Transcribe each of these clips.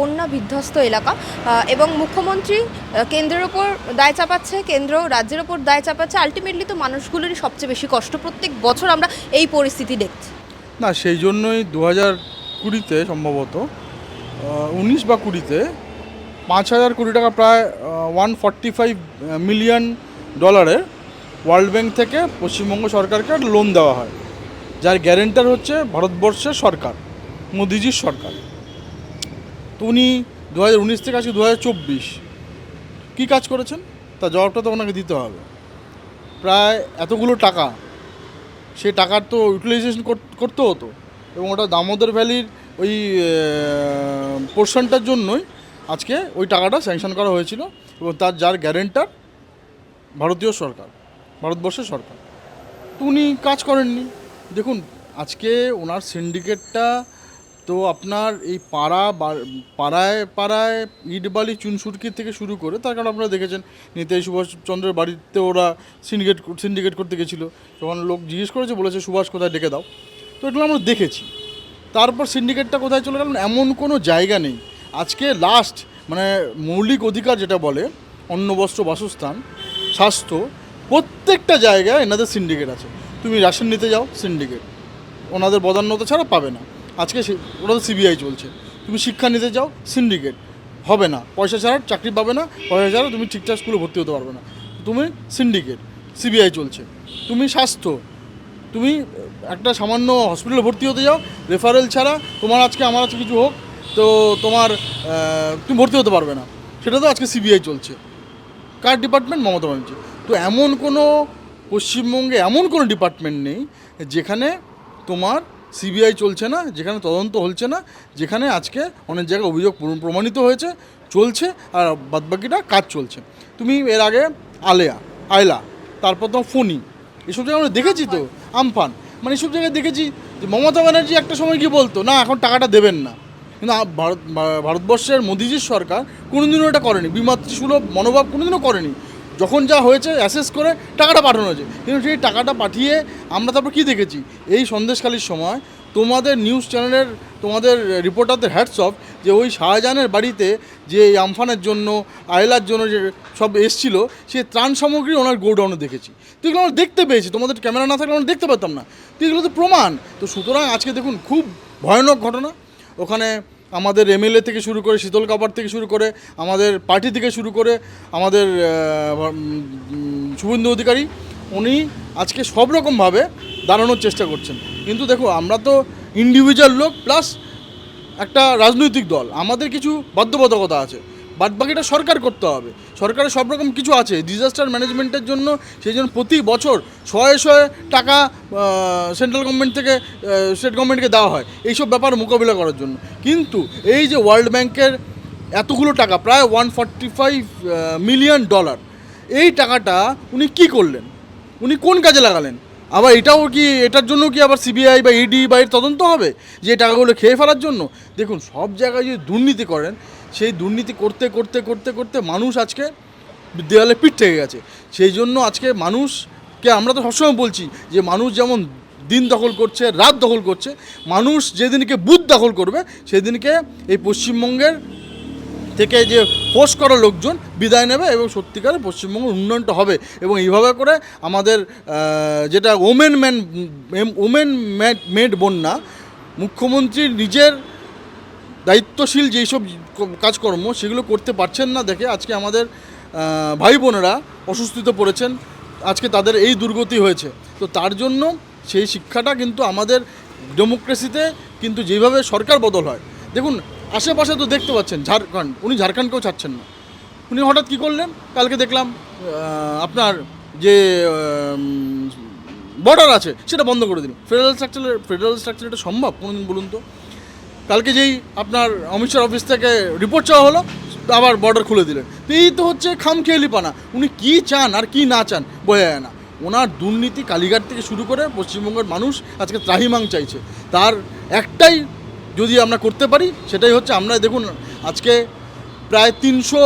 বন্যা বিধ্বস্ত এলাকা। এবং মুখ্যমন্ত্রী কেন্দ্রের ওপর দায় চাপাচ্ছে, কেন্দ্র রাজ্যের ওপর দায় চাপাচ্ছে। আলটিমেটলি তো মানুষগুলোরই সবচেয়ে বেশি কষ্ট। প্রত্যেক বছর আমরা এই পরিস্থিতি দেখছি। না, সেই জন্যই দু হাজার কুড়িতে সম্ভবত উনিশ বা কুড়িতে পাঁচ হাজার কোটি টাকা প্রায় ওয়ান ফর্টি ফাইভ মিলিয়ন ডলারের ওয়ার্ল্ড ব্যাংক থেকে পশ্চিমবঙ্গ সরকারকে লোন দেওয়া হয়। যার গ্যারেন্টার হচ্ছে ভারতবর্ষের সরকার, মোদিজির সরকার। উনি দু হাজার উনিশ থেকে আজকে দু হাজার চব্বিশ। কী কাজ করেছেন? তা জবাবটা তো ওনাকে দিতে হবে। প্রায় এতগুলো টাকা। সে টাকার তো ইউটিলাইজেশন করতে হতো। এবং ওটা দামোদর ভ্যালির ওই পোর্শনটার জন্যই আজকে ওই টাকাটা স্যাংশন করা হয়েছিল। এবং তার, যার গ্যারেন্টার ভারতীয় সরকার, ভারতবর্ষের সরকার। তো উনি কাজ করেননি। দেখুন, আজকে ওনার সিন্ডিকেটটা তো আপনার এই পাড়া পাড়ায় পাড়ায় ইট বালি চুনসুরকি থেকে শুরু করে, তার কারণ আপনারা দেখেছেন নেতাজি সুভাষচন্দ্রের বাড়িতে ওরা সিন্ডিকেট সিন্ডিকেট করতে গেছিল। যখন লোক জিজ্ঞেস করেছে, বলেছে, সুভাষ, কোথায় ডেকে দাও? তো এগুলো আমরা দেখেছি। তারপর সিন্ডিকেটটা কোথায় চলে গেল? এমন কোনো জায়গা নেই। আজকে লাস্ট মানে মৌলিক অধিকার যেটা বলে অন্ন বস্ত্র বাসস্থান, স্বাস্থ্য, প্রত্যেকটা জায়গায় এনাদের সিন্ডিকেট আছে। তুমি রেশন নিতে যাও সিন্ডিকেট ওনাদের বদান্যতা ছাড়া পাবে না। আজকে ওটা তো সিবিআই চলছে। তুমি শিক্ষা নিতে যাও সিন্ডিকেট হবে না। পয়সা ছাড়া চাকরি পাবে না, পয়সা ছাড়া তুমি ঠিকঠাক স্কুলে ভর্তি হতে পারবে না। তুমি সিন্ডিকেট সিবিআই চলছে। তুমি স্বাস্থ্য, তুমি একটা সামান্য হসপিটালে ভর্তি হতে যাও রেফারেল ছাড়া তোমার আজকে, আমার আজকে কিছু হোক, তো তোমার তুমি ভর্তি হতে পারবে না। সেটা তো আজকে সিবিআই চলছে। কার ডিপার্টমেন্ট মমতা ব্যানার্জি। তো এমন কোনো পশ্চিমবঙ্গে এমন কোনো ডিপার্টমেন্ট নেই যেখানে তোমার সিবিআই চলছে না যেখানে তদন্ত হচ্ছে না যেখানে আজকে অনেক জায়গায় অভিযোগ প্রমাণিত হয়েছে চলছে আর বাদবাকিটা কাজ চলছে। তুমি এর আগে আলেয়া আয়লা তারপর তোমার ফোনি এসব জায়গায় আমরা দেখেছি তো আমফান। মানে এসব জায়গায় দেখেছি যে মমতা ব্যানার্জি একটা সময় কি বলতো না এখন টাকাটা দেবেন না। কিন্তু ভারত ভারতবর্ষের মোদিজির সরকার কোনোদিনও এটা করেনি বিমাতৃসুলভ মনোভাব কোনোদিনও করেনি। যখন যা হয়েছে অ্যাসেস করে টাকাটা পাঠানো হয়েছে। কিন্তু সেই টাকাটা পাঠিয়ে আমরা তারপর কী দেখেছি? এই সন্দেশখালির সময় তোমাদের নিউজ চ্যানেলের তোমাদের রিপোর্টারদের হ্যাটস অফ যে ওই শাহজাহানের বাড়িতে যে এই আমফানের জন্য, আয়লার জন্য যে সব এসছিল, সে ত্রাণ সামগ্রী ওনার গোডাউনে দেখেছি। তো এগুলো আমরা দেখতে পেয়েছি, তোমাদের ক্যামেরা না থাকলে আমরা দেখতে পেতাম না। তো এগুলো তো প্রমাণ। তো সুতরাং আজকে দেখুন, খুব ভয়ানক ঘটনা। ওখানে আমাদের এমএলএ থেকে শুরু করে, শীতল কাপড় থেকে শুরু করে, আমাদের পার্টি থেকে শুরু করে, আমাদের শুভেন্দু অধিকারী, উনি আজকে সব রকমভাবে দাঁড়ানোর চেষ্টা করছেন। কিন্তু দেখো, আমরা তো ইন্ডিভিজুয়াল লোক প্লাস একটা রাজনৈতিক দল, আমাদের কিছু বাধ্যবাধকতা আছে। বাদ বাকিটা সরকার করতে হবে। সরকারের সব রকম কিছু আছে ডিজাস্টার ম্যানেজমেন্টের জন্য সেই জন্য প্রতি বছর শয়ে শয়ে টাকা সেন্ট্রাল গভর্নমেন্ট থেকে স্টেট গভর্নমেন্টকে দেওয়া হয়। এইসব ব্যাপার মোকাবিলা করার জন্য। কিন্তু এই যে ওয়ার্ল্ড ব্যাংকের এতগুলো টাকা, প্রায় one forty five million dollar এই টাকাটা উনি কি করলেন? উনি কোন কাজে লাগালেন? আবার এটাও কি, এটার জন্য কি আবার সিবিআই বা ইডি বা এর তদন্ত হবে? যে টাকাগুলো খেয়ে ফেলার জন্য? দেখুন, সব জায়গায় যদি দুর্নীতি করেন, সেই দুর্নীতি করতে করতে করতে করতে মানুষ আজকে দেওয়ালে পিঠ থেকে গেছে। সেই জন্য আজকে মানুষকে আমরা তো সবসময় বলছি যে মানুষ যেমন দিন দখল করছে, রাত দখল করছে, মানুষ যেদিনকে বুথ দখল করবে, সেদিনকে এই পশ্চিমবঙ্গের থেকে যে পোস্ট করা লোকজন বিদায় নেবে এবং সত্যিকারে পশ্চিমবঙ্গের উন্নয়নটা হবে। এবং এইভাবে করে আমাদের যেটা ওমেন ম্যান ওমেন মেড বন্যা, মুখ্যমন্ত্রী নিজের দায়িত্বশীল যেই সব কাজকর্ম সেগুলো করতে পারছেন না দেখে আজকে আমাদের ভাই বোনেরা অসুস্থিতে পড়েছেন। আজকে তাদের এই দুর্গতি হয়েছে। তো তার জন্য সেই শিক্ষাটা কিন্তু আমাদের ডেমোক্রেসিতে কিন্তু যেভাবে সরকার বদল হয়। দেখুন আশেপাশে তো দেখতে পাচ্ছেন, ঝাড়খণ্ড। উনি ঝাড়খণ্ডকেও ছাড়ছেন না। উনি হঠাৎ কী করলেন? কালকে দেখলাম আপনার যে বর্ডার আছে, সেটা বন্ধ করে দিন ফেডারেল স্ট্রাকচারের ফেডারেল স্ট্রাকচার এটা সম্ভব? কোনোদিন বলুন তো। কালকে যেই আপনার অমিত শাহ অফিস থেকে রিপোর্ট চাওয়া হলো, আবার বর্ডার খুলে দিলেন। এই তো হচ্ছে খামখেয়ালি পানা উনি কী চান আর কি না চান, বোঝা যায় না। ওনার দুর্নীতি কালীঘাট থেকে শুরু করে পশ্চিমবঙ্গের মানুষ আজকে ত্রাহিমাং চাইছে। তার একটাই যদি আমরা করতে পারি, সেটাই হচ্ছে আমরা দেখুন, আজকে প্রায় তিনশো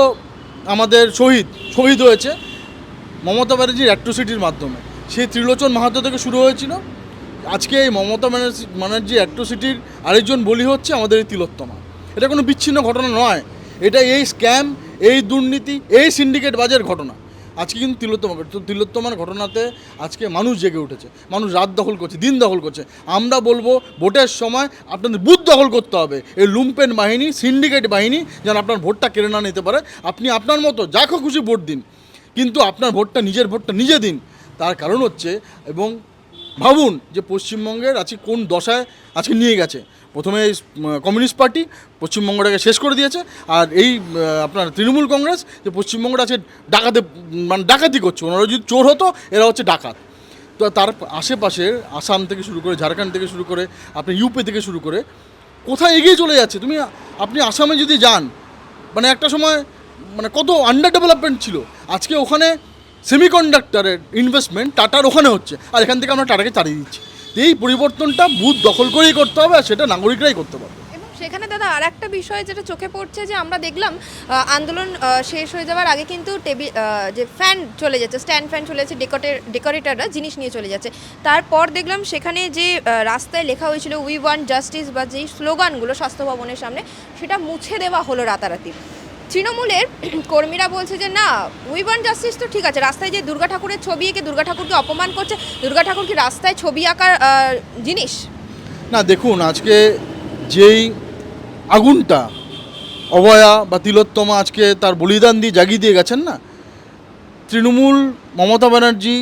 আমাদের শহীদ শহীদ হয়েছে মমতা ব্যানার্জির অ্যাট্রোসিটির মাধ্যমে। সেই ত্রিলোচন মাহাতো থেকে শুরু হয়েছিল। আজকে এই মমতা ব্যানার্জি ব্যানার্জি অ্যাট্রোসিটির আরেকজন বলি হচ্ছে আমাদের এই তিলোত্তমা। এটা কোনো বিচ্ছিন্ন ঘটনা নয়। এটা এই স্ক্যাম, এই দুর্নীতি, এই সিন্ডিকেট বাজের ঘটনা। আজকে কিন্তু তিলোত্তমা তো তিলোত্তমার ঘটনাতে আজকে মানুষ জেগে উঠেছে। মানুষ রাত দখল করছে, দিন দখল করছে। আমরা বলব, ভোটের সময় আপনাদের বুথ দখল করতে হবে। এই লুম্পেন বাহিনী সিন্ডিকেট বাহিনী যেন আপনার ভোটটা কেড়ে না নিতে পারে। আপনি আপনার মতো যা খুশি ভোট দিন। কিন্তু আপনার ভোটটা, নিজের ভোটটা নিজে দিন। তার কারণ হচ্ছে, এবং ভাবুন যে পশ্চিমবঙ্গের আজকে কোন দশায় আজকে নিয়ে গেছে। প্রথমে কমিউনিস্ট পার্টি পশ্চিমবঙ্গটাকে শেষ করে দিয়েছে, আর এই আপনার তৃণমূল কংগ্রেস যে পশ্চিমবঙ্গটা আছে ডাকাতে মানে ডাকাতি করছে। ওনারা যদি চোর হতো, এরা হচ্ছে ডাকাত। তো তার আশেপাশের আসাম থেকে শুরু করে, ঝাড়খণ্ড থেকে শুরু করে, আপনি ইউপি থেকে শুরু করে, কোথায় এগিয়ে চলে যাচ্ছে? তুমি, আপনি আসামে যদি যান মানে একটা সময় মানে কত আন্ডার ডেভেলপমেন্ট ছিল। আজকে ওখানে সেমিকন্ডাক্টরের ইনভেস্টমেন্ট টাটার ওখানে হচ্ছে, আর এখান থেকে আমরা টাটাকে তাড়িয়ে দিচ্ছি। এই পরিবর্তনটা বুথ দখল করেই করতে হবে আর সেটা নাগরিকরাই করতে পারবে। সেখানে দাদা আর একটা বিষয় যেটা চোখে পড়ছে যে আমরা দেখলাম আন্দোলন শেষ হয়ে যাওয়ার আগে কিন্তু টেবিল যে ফ্যান চলে যাচ্ছে, স্ট্যান্ড ফ্যান চলে যাচ্ছে ডেকোরের ডেকোরেটাররা জিনিস নিয়ে চলে যাচ্ছে। তারপর দেখলাম সেখানে যে রাস্তায় লেখা হয়েছিল উই ওয়ান্ট জাস্টিস বা যেই স্লোগানগুলো স্বাস্থ্য ভবনের সামনে, সেটা মুছে দেওয়া হলো রাতারাতি। তৃণমূলের কর্মীরা বলছে যে, না উই ওয়ান্ট জাস্টিস তো ঠিক আছে। রাস্তায় যে দুর্গা ঠাকুরের ছবি এঁকে দুর্গা ঠাকুরকে অপমান করছে, দুর্গা ঠাকুর কি রাস্তায় ছবি আঁকার জিনিস? না, দেখুন, আজকে যেই আগুনটা, অভয়া বা তিলোত্তমা আজকে তার বলিদান দিয়ে জাগিয়ে দিয়ে গেছেন না, তৃণমূল মমতা ব্যানার্জি,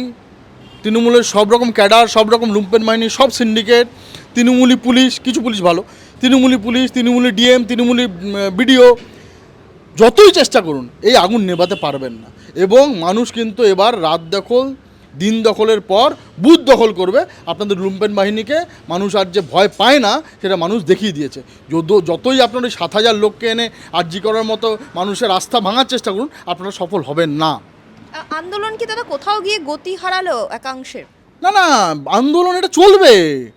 তৃণমূলের সব রকম ক্যাডার, সব রকম লুম্পেন বাহিনী সব সিন্ডিকেট, তৃণমূলী পুলিশ, কিছু পুলিশ ভালো, তৃণমূলী পুলিশ, তৃণমূলী ডিএম, তৃণমূলী বিডিও যতই চেষ্টা করুন এই আগুন নেভাতে পারবেন না। এবং মানুষ কিন্তু এবার রাত দখল দিন দখলের পর বুথ দখল করবে। আপনাদের লুম্পেন বাহিনীকে মানুষ আর যে ভয় পায় না সেটা মানুষ দেখিয়ে দিয়েছে। যদ- যতই আপনার ওই সাত হাজার লোককে এনে আর্জি করার মতো মানুষের রাস্তা ভাঙার চেষ্টা করুন আপনারা সফল হবেন না। আন্দোলন কি দাদা কোথাও গিয়ে গতি হারালো একাংশের? না না আন্দোলন এটা চলবে।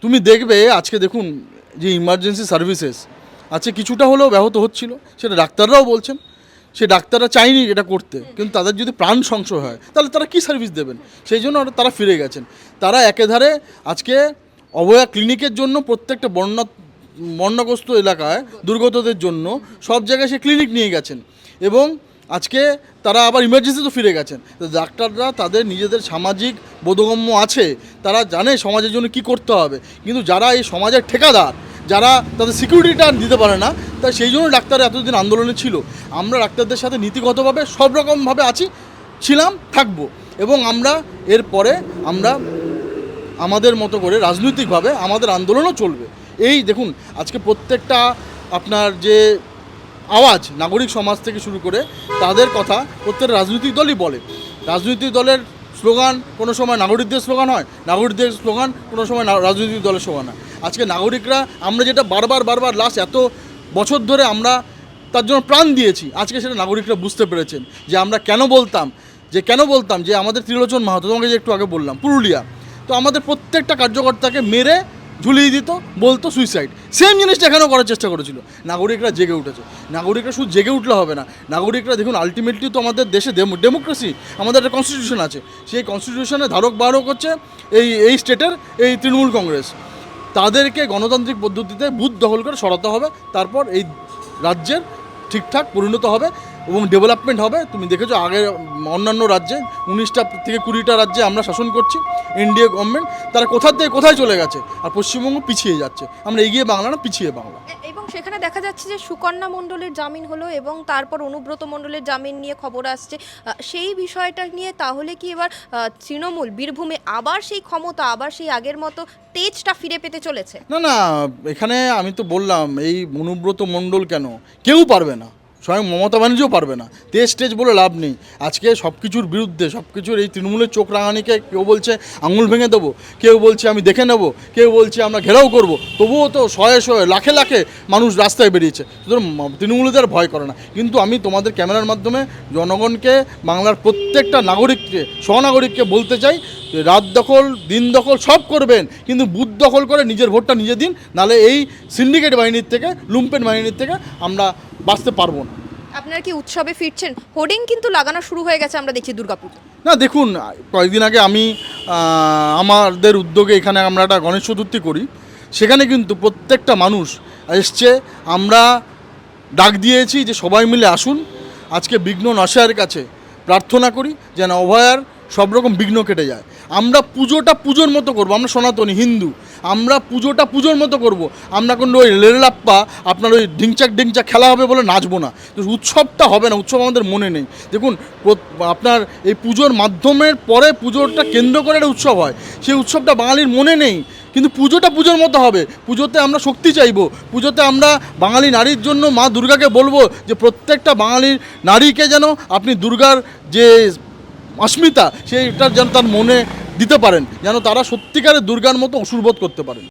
তুমি দেখবে আজকে দেখুন যে ইমার্জেন্সি সার্ভিসেস আজকে কিছুটা হলেও ব্যাহত হচ্ছিল। সেটা ডাক্তাররাও বলছেন। সে ডাক্তাররা চায়নি এটা করতে। কিন্তু তাদের যদি প্রাণ সংশয় হয়, তাহলে তারা কি সার্ভিস দেবেন? সেই জন্য তারা ফিরে গেছেন। তারা একেধারে আজকে অবয়া ক্লিনিকের জন্য প্রত্যেকটা বন্যা বন্যাগ্রস্ত এলাকায় দুর্গতদের জন্য সব জায়গায় সে ক্লিনিক নিয়ে গেছেন। এবং আজকে তারা আবার ইমার্জেন্সি তো ফিরে গেছেন। ডাক্তাররা তাদের নিজেদের সামাজিক বোধগম্য আছে। তারা জানে সমাজের জন্য কি করতে হবে। কিন্তু যারা এই সমাজের ঠিকাদার যারা তাদের সিকিউরিটিটা দিতে পারে না তাই সেই জন্য ডাক্তার এতদিন আন্দোলনে ছিল। আমরা ডাক্তারদের সাথে নীতিগতভাবে সব রকমভাবে আছি, ছিলাম, থাকব। এবং আমরা এরপরে আমরা আমাদের মতো করে রাজনৈতিকভাবে আমাদের আন্দোলনও চলবে। এই দেখুন, আজকে প্রত্যেকটা আপনার যে আওয়াজ নাগরিক সমাজ থেকে শুরু করে, তাদের কথা প্রত্যেকটা রাজনৈতিক দলই বলে। রাজনৈতিক দলের স্লোগান কোনো সময় নাগরিকদের স্লোগান হয়, নাগরিকদের স্লোগান কোনো সময় রাজনৈতিক দলের স্লোগান হয়। আজকে নাগরিকরা, আমরা যেটা বারবার বারবার লাস্ট এত বছর ধরে আমরা তার জন্য প্রাণ দিয়েছি, আজকে সেটা নাগরিকরা বুঝতে পেরেছেন। যে আমরা কেন বলতাম, যে কেন বলতাম, যে আমাদের ত্রিলোচন মাহাতো, তোমাকে যে একটু আগে বললাম, পুরুলিয়া। তো আমাদের প্রত্যেকটা কার্যকর্তাকে মেরে ঝুলিয়ে দিত, বলতো সুইসাইড সেম জিনিসটা এখানেও করার চেষ্টা করেছিল। নাগরিকরা জেগে উঠেছে। নাগরিকরা শুধু জেগে উঠলে হবে না। নাগরিকরা দেখুন আলটিমেটলি তো আমাদের দেশে ডেমোক্রেসি আমাদের একটা কনস্টিটিউশন আছে। সেই কনস্টিটিউশনে ধারক বাহক হচ্ছে এই এই স্টেটের এই তৃণমূল কংগ্রেস। তাদেরকে গণতান্ত্রিক পদ্ধতিতে বুথ দখল করে সরাতে হবে। তারপর এই রাজ্যের ঠিকঠাক পরিণত হবে। এবং ডেভেলপমেন্ট হবে। তুমি দেখেছ আগে অন্যান্য রাজ্যে উনিশটা থেকে কুড়িটা রাজ্যে আমরা শাসন করছি এনডিএ গভর্নমেন্ট তারা কোথা থেকে কোথায় চলে গেছে আর পশ্চিমবঙ্গ পিছিয়ে যাচ্ছে। আমরা এগিয়ে বাংলা না পিছিয়ে বাংলা। এবং সেখানে দেখা যাচ্ছে যে সুকন্যা মণ্ডলের জামিন হলো এবং তারপর অনুব্রত মণ্ডলের জামিন নিয়ে খবর আসছে। সেই বিষয়টা নিয়ে তাহলে কি এবার তৃণমূল বীরভূমে আবার সেই ক্ষমতা আবার সেই আগের মতো তেজটা ফিরে পেতে চলেছে? না না এখানে আমি তো বললাম এই অনুব্রত মণ্ডল কেন? কেউ পারবে না। স্বয়ং মমতা ব্যানার্জিও পারবে না। তেজ টেজ বলে লাভ নেই। আজকে সব কিছুর বিরুদ্ধে সব কিছুর এই তৃণমূলের চোখ রাঙানিকে কেউ বলছে আঙুল ভেঙে দেবো, কেউ বলছে আমি দেখে নেব, কেউ বলছে আমরা ঘেরাও করব। তবুও তো শয়ে শয়ে, লাখে লাখে মানুষ রাস্তায় বেরিয়েছে। সুতরাং তৃণমূলীদের ভয় করে না। কিন্তু আমি তোমাদের ক্যামেরার মাধ্যমে জনগণকে, বাংলার প্রত্যেকটা নাগরিককে, স্বনাগরিককে বলতে চাই রাত দখল, দিন দখল সব করবেন, কিন্তু বুথ দখল করে নিজের ভোটটা নিজে দিন, নালে এই সিন্ডিকেট বাহিনীর থেকে, লুম্পেন বাহিনীর থেকে আমরা বাঁচতে পারব না। আপনারা কি উৎসবে ফিরছেন? হোর্ডিং কিন্তু লাগানো শুরু হয়ে গেছে আমরা দেখছি দুর্গাপুজো। না দেখুন কয়েকদিন আগে আমি আমাদের উদ্যোগে এখানে আমরা একটা গণেশ চতুর্থী করি। সেখানে কিন্তু প্রত্যেকটা মানুষ এসছে। আমরা ডাক দিয়েছি যে সবাই মিলে আসুন। আজকে বিঘ্ন নাশায়ের কাছে প্রার্থনা করি যেন অভয়ার সব রকম বিঘ্ন কেটে যায়। আমরা পুজোটা পুজোর মতো করব, আমরা সনাতনী, হিন্দু। আমরা পুজোটা পুজোর মতো করব। আমরা কোনো ওই লেলাপ্পা আপনার ওই ঢিংচাক ঢিংচাক খেলা হবে বলে নাচবো না। তো উৎসবটা হবে না, উৎসব আমাদের মনে নেই। দেখুন আপনার এই পুজোর মাধ্যমের পরে পুজোটা কেন্দ্র করে একটা উৎসব হয়। সেই উৎসবটা বাঙালির মনে নেই। কিন্তু পুজোটা পুজোর মতো হবে। পুজোতে আমরা শক্তি চাইব। পুজোতে আমরা বাঙালি নারীর জন্য মা দুর্গাকে বলব যে প্রত্যেকটা বাঙালির নারীকে যেন আপনি দুর্গার যে অস্মিতা সেইটা যেন তার মনে দিতে পারেন, যেন তারা সত্যিকারের দুর্গার মতো অসুরবোধ করতে পারেন।